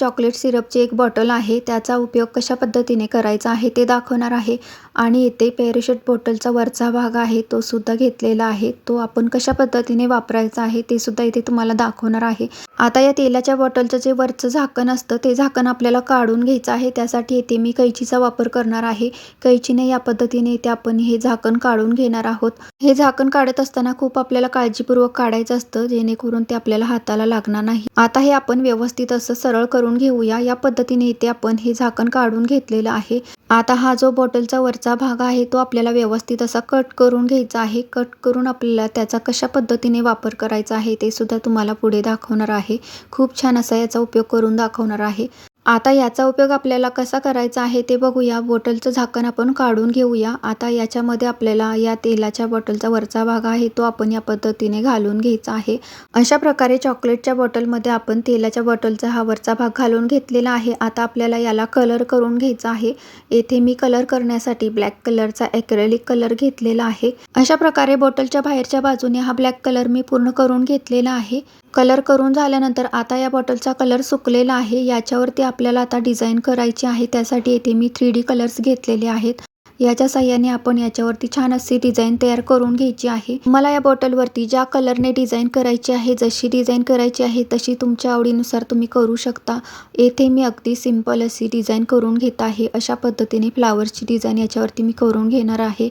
Chocolate सिरपची एक bottle आहे त्याचा उपयोग कशा पद्धतीने करायचा आहे ते दाखवणार आहे. आणि इथे पॅरेशूट बॉटलचा वरचा भाग आहे तो सुद्धा घेतलेला आहे. तो आपण कशा पद्धतीने वापरायचा आहे ते सुद्धा इथे तुम्हाला दाखवणार आहे. आता या तेलाच्या बॉटलचं जे वरचं झाकण असतं ते झाकण आपल्याला काढून घ्यायचं आहे. त्यासाठी येथे मी कैचीचा वापर करणार आहे. कैचीने या पद्धतीने इथे आपण हे झाकण काढून घेणार आहोत. हे झाकण काढत असताना खूप आपल्याला काळजीपूर्वक काढायचं असतं जेणेकरून ते आपल्याला हाताला लागणार नाही. आता हे आपण व्यवस्थित असं सरळ करून घेऊया. या पद्धतीने इथे आपण हे झाकण काढून घेतलेलं आहे. आता हा जो बॉटलचा वरचा भाग आहे तो आपल्याला व्यवस्थित असा कट करून घ्यायचा आहे. कट करून आपल्याला त्याचा कशा पद्धतीने वापर करायचा आहे ते सुद्धा तुम्हाला पुढे दाखवणार आहे. खूप छान असा याचा उपयोग करून दाखवणार आहे. आता याचा उपयोग आपल्याला कसा करायचा आहे ते बघूया. बॉटलचं झाकण आपण काढून घेऊया. आता याच्यामध्ये आपल्याला या तेलाच्या बॉटलचा वरचा भाग आहे तो आपण या पद्धतीने घालून घ्यायचा आहे. अशा प्रकारे चॉकलेटच्या बॉटलमध्ये आपण तेलाच्या बॉटलचा हा वरचा भाग घालून घेतलेला आहे. आता आपल्याला याला कलर करून घ्यायचा आहे. येथे मी कलर करण्यासाठी ब्लॅक कलरचा ॲक्रेलिक कलर घेतलेला आहे. अशा प्रकारे बॉटलच्या बाहेरच्या बाजूने हा ब्लॅक कलर मी पूर्ण करून घेतलेला आहे. कलर करून झाल्यानंतर आता या बॉटलचा कलर सुकलेला आहे. याच्यावरती आपल्याला आता डिझाईन करायची आहे. त्यासाठी येथे मी थ्री डी कलर्स घेतलेले आहेत. याच्या साह्याने आपण याच्यावरती छान अशी डिझाईन तयार करून घ्यायची आहे. मला या बॉटलवरती ज्या कलरने डिझाईन करायची आहे जशी डिझाईन करायची आहे तशी तुमच्या आवडीनुसार तुम्ही करू शकता. येथे मी अगदी सिंपल अशी डिझाईन करून घेत आहे. अशा पद्धतीने फ्लावर्सची डिझाईन याच्यावरती मी करून घेणार आहे.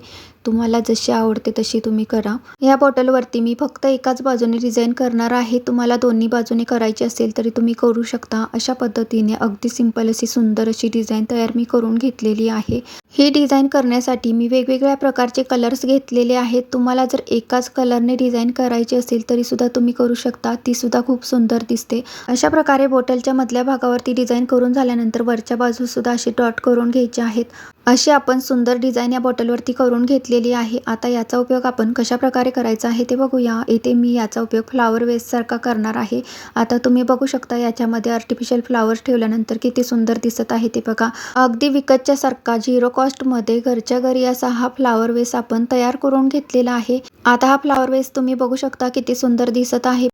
तुम्हाला जशी आवडते तशी तुम्ही करा. या बॉटलवरती मी फक्त एकाच बाजूने डिझाईन करणार आहे. तुम्हाला दोन्ही बाजूने करायची असेल तरी तुम्ही करू शकता. अशा पद्धतीने अगदी सिंपल अशी सुंदर अशी डिझाईन तयार मी करून घेतलेली आहे. ही डिझाईन करण्यासाठी मी वेगवेगळ्या प्रकारचे कलर्स घेतलेले आहेत. तुम्हाला जर एकाच कलरने डिझाईन करायची असेल तरी सुद्धा तुम्ही करू शकता. ती सुद्धा खूप सुंदर दिसते. अशा प्रकारे बॉटलच्या मधल्या भागावरती डिझाईन करून झाल्यानंतर वरच्या बाजूसुद्धा असे डॉट करून घ्यायचे आहेत. अशी आपण सुंदर डिझाईन या बॉटलवरती करून घेतलेली आहे. आता याचा उपयोग आपण कशा प्रकारे करायचा आहे ते बघूया. इथे मी याचा उपयोग फ्लावर वेस्टसारखा करणार आहे. आता तुम्ही बघू शकता याच्यामध्ये आर्टिफिशियल फ्लावर्स ठेवल्यानंतर किती सुंदर दिसत आहे ते बघा. अगदी विकतच्या सारखा झिरो कॉस्टमध्ये घरच्या घरी असा हा फ्लावर वेस आपण तयार करून घेतलेला आहे. आता हा फ्लावर वेस तुम्ही बघू शकता किती सुंदर दिसत आहे.